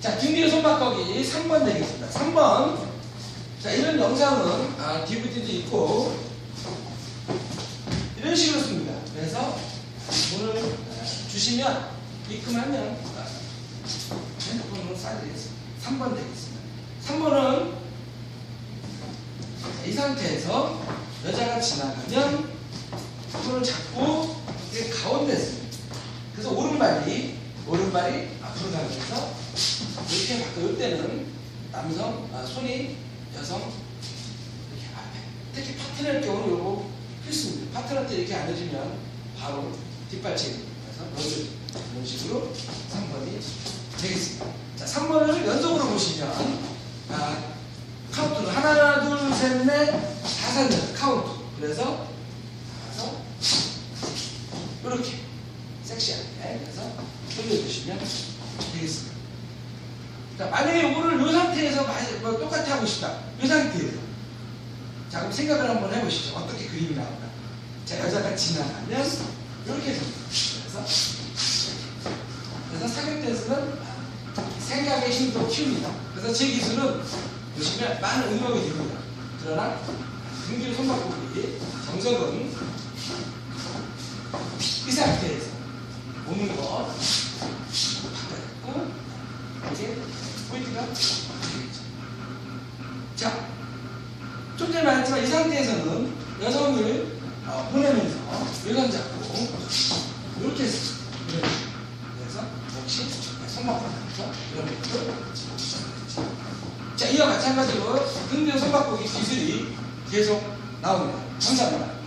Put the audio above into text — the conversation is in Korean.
자, 등 뒤에 손바닥이 3번 되겠습니다. 3번. 자, 이런 영상은 아, DVD도 있고 이런 식으로 씁니다. 그래서 돈을 아, 주시면 입금하면 아, 핸드폰으로 쏴드리겠습니다. 3번 되겠습니다. 3번은 이 상태에서 여자가 지나가면 손을 잡고 이게 가운데 씁니다. 그래서 오른발이 오른발이 앞으로 가면서 이렇게 바꿔 때는 남성 아, 손이 여성 이렇게 앞에 특히 파트너일 경우는 요거 필수입니다. 파트너 때 이렇게 안아주면 바로 뒷발치기 그래서 넣어줘 이런 식으로 3번이 되겠습니다. 자 3번을 연속으로 보시면 아, 카운트로 하나 둘셋넷 다섯 명 카운트 그래서 나와서 이렇게 그래서 돌려주시면 되겠습니다. 자, 만약에 이거를 이 상태에서 마- 뭐 똑같이 하고 싶다. 이 상태에서. 자, 그럼 생각을 한번 해보시죠. 어떻게 그림이 나올까? 자, 여자가 지나가면 이렇게 됩니다. 그래서, 그래서 사격 댄스는 생각의 힘도 키웁니다. 그래서 제 기술은 보시면 많은 응용이 됩니다. 그러나 등길 손바꾸기 정석은 이 상태에서 오는 거 바꿔고 이제 포인트가. 자, 좀 전에 말했지만 이 상태에서는 여성을 어, 보내면서 외관 잡고 이렇게 식으로. 그래서 역시 이런 것도 자, 이와 마찬가지로 등등 손바꾸기 기술이 계속 나옵니다. 감사합니다.